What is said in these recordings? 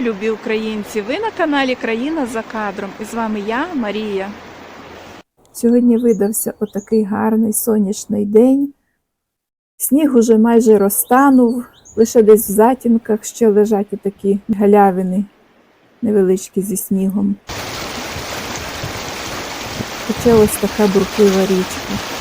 Любі українці! Ви на каналі Країна за кадром. І з вами я, Марія. Сьогодні видався отакий гарний сонячний день. Сніг уже майже розтанув, лише десь в затінках ще лежать отакі галявини невеличкі зі снігом. Тече ось така бурхлива річка.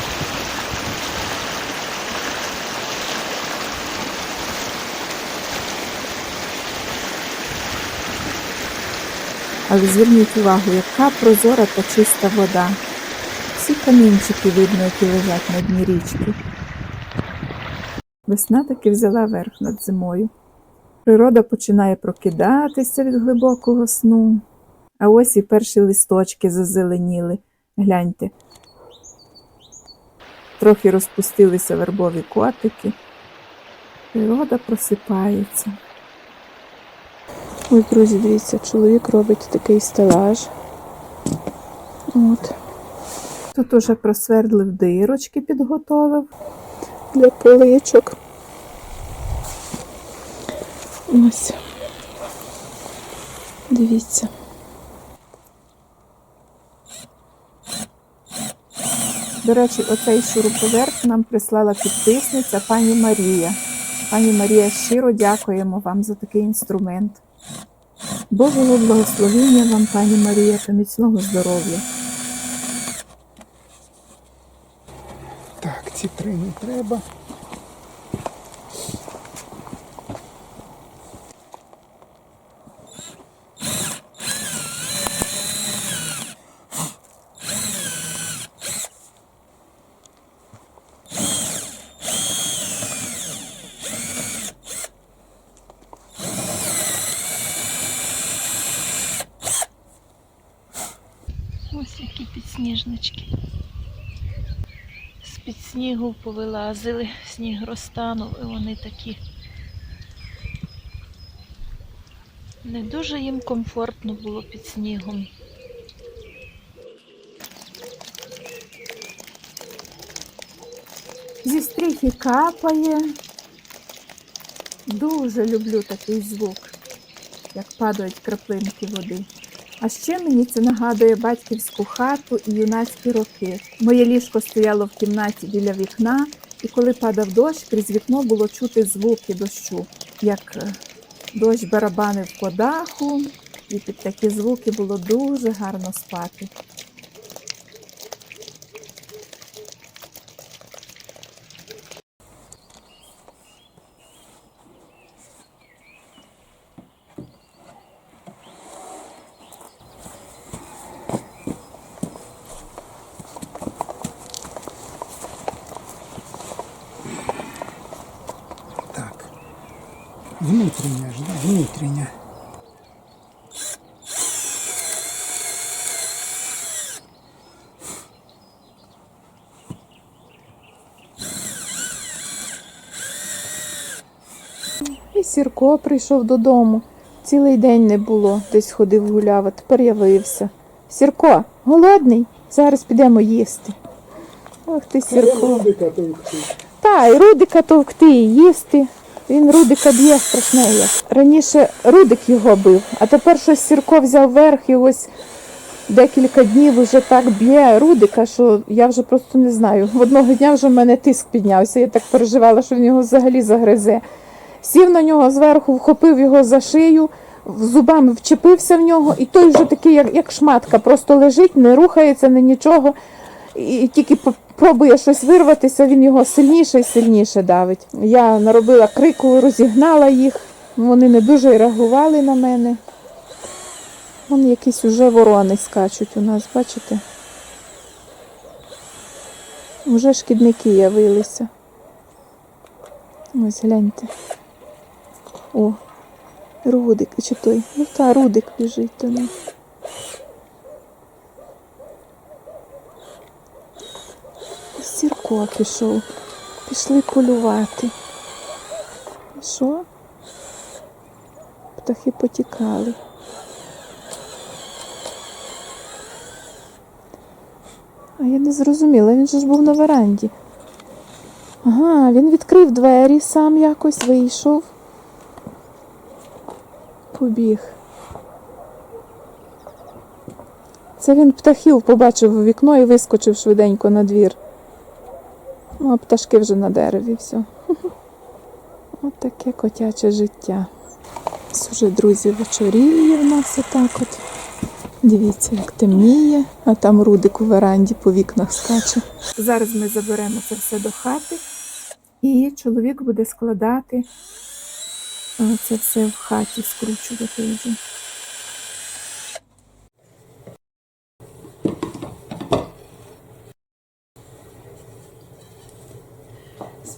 Але зверніть увагу, яка прозора та чиста вода. Всі камінчики видно, які лежать на дні річки. Весна таки взяла верх над зимою. Природа починає прокидатися від глибокого сну. А ось і перші листочки зазеленіли. Гляньте. Трохи розпустилися вербові котики. Природа просипається. Ось, друзі, дивіться, чоловік робить такий стелаж. От. Тут уже просвердлив дирочки, підготовив для поличок. Ось. Дивіться. До речі, оцей шуруповерт нам прислала підписниця пані Марія. Пані Марія, щиро дякуємо вам за такий інструмент. Божого благословення вам, пані Марія, та міцного здоров'я. Так, ці три не треба. Ось які. З-під снігу повилазили, сніг розтанув, і вони такі. Не дуже їм комфортно було під снігом. Зі стріхи капає. Дуже люблю такий звук, як падають краплинки води. А ще мені це нагадує батьківську хату і юнацькі роки. Моє ліжко стояло в кімнаті біля вікна, і коли падав дощ, крізь вікно було чути звуки дощу, як е, дощ барабанив по даху, і під такі звуки було дуже гарно спати. Внутрішня ж, да? Внутрішня. І Сірко прийшов додому. Цілий день не було, десь ходив гуляв, а тепер явився. Сірко, голодний? Зараз підемо їсти. Ох ти, Сірко. Та, і Рудика товкти, і їсти. Він Рудика б'є страшне. Раніше Рудик його бив, а тепер щось Сірко взяв верх і ось декілька днів вже так б'є Рудика, що я вже просто не знаю. В одного дня вже в мене тиск піднявся. Я так переживала, що він його взагалі загризе. Сів на нього зверху, вхопив його за шию, зубами вчепився в нього, і той вже такий, як, як шматка, просто лежить, не рухається, не нічого. І тільки пробує щось вирватися, він його сильніше і сильніше давить. Я наробила крику, розігнала їх. Вони не дуже реагували на мене. Вон якісь уже ворони скачуть у нас, бачите? Уже шкідники явилися. Ось гляньте. О, Рудик, чи той? Ну та Рудик біжить до нас. Сірко пішов. Пішли полювати. Що? Птахи потікали. А я не зрозуміла, він же ж був на веранді. Ага, він відкрив двері, сам якось вийшов. побіг. Це він птахів побачив у вікно і вискочив швиденько на двір. Ну, а пташки вже на дереві все. От таке котяче життя. Уже, друзі, вечоріє в нас отак от. Дивіться, як темніє, а там рудик у веранді по вікнах скаче. Зараз ми заберемо це все до хати, і чоловік буде складати е, це все в хаті, скручувати вже.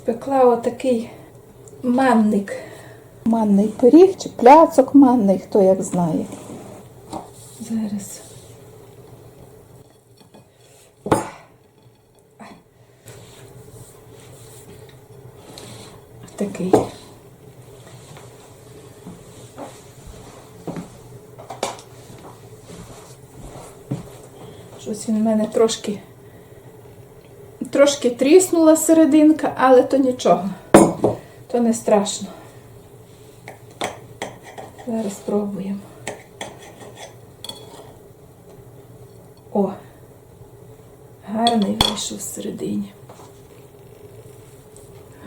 Спекла отакий манник. Манний пиріг чи пляцок манний, хто як знає. Зараз. Такий. Щось він в мене трошки трошки тріснула серединка, але то нічого. То не страшно. Зараз спробуємо. О, гарний вийшов всередині.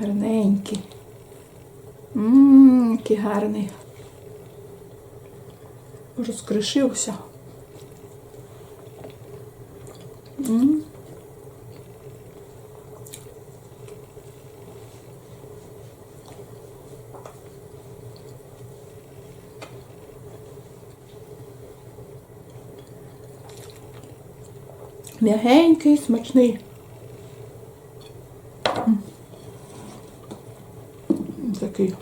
Гарненький. Ммм, який гарний. Розкришився. М. М'ягенький, смачний. Такий.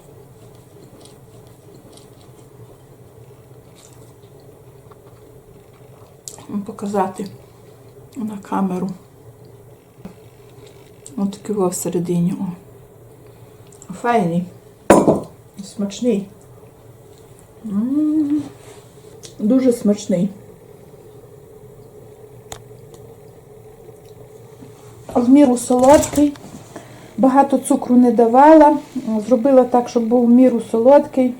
Показати на камеру. Ось такий во всередині. О. Файний. Смачний. М. Дуже смачний. Міру солодкий. Багато цукру не давала. Зробила так, щоб був міру солодкий.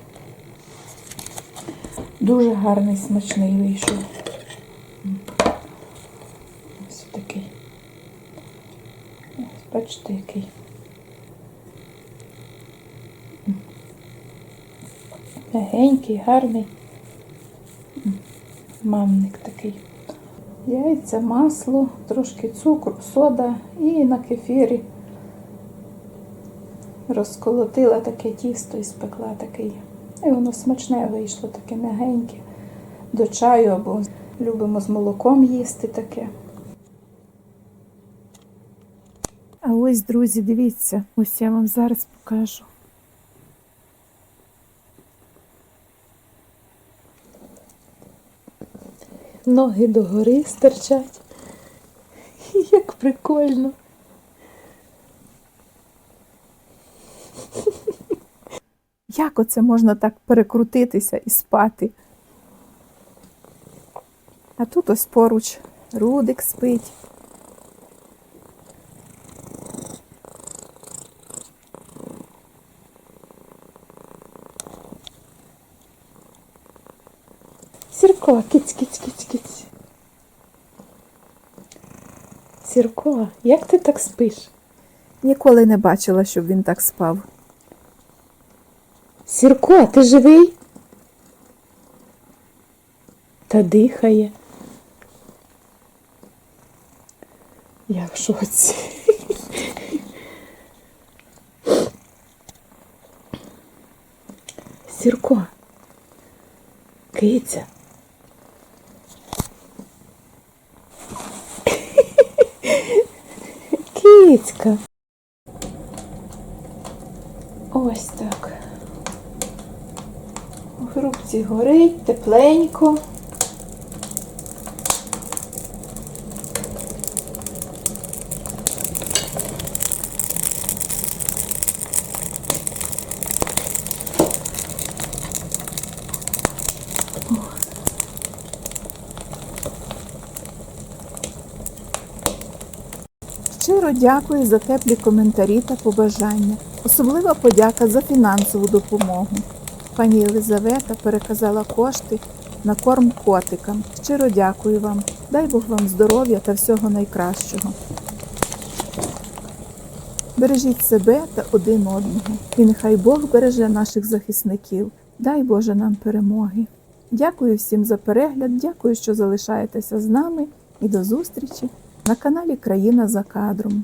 Дуже гарний, смачний вийшов. Ось такий. Ось, бачите, який. Мягенький, гарний. Мамник такий. Яйця, масло, трошки цукру, сода і на кефірі розколотила таке тісто і спекла такий. І воно смачне вийшло, таке м'ягеньке. До чаю або любимо з молоком їсти таке. А ось, друзі, дивіться, ось я вам зараз покажу. Ноги догори стирчать. Як прикольно. Як оце можна так перекрутитися і спати? А тут ось поруч Рудик спить. Сірко, киць, киць, киць, киць. Сірко, як ти так спиш? Ніколи не бачила, щоб він так спав. Сірко, ти живий? Та дихає. Я в шоці. Сірко. Киця. Кицька. Ось так. У грубці горить, тепленько. Щиро дякую за теплі коментарі та побажання. Особлива подяка за фінансову допомогу. Пані Єлизавета переказала кошти на корм котикам. Щиро дякую вам. Дай Бог вам здоров'я та всього найкращого. Бережіть себе та один одного. І нехай Бог береже наших захисників. Дай Боже нам перемоги. Дякую всім за перегляд, дякую, що залишаєтеся з нами і до зустрічі на каналі Країна за кадром.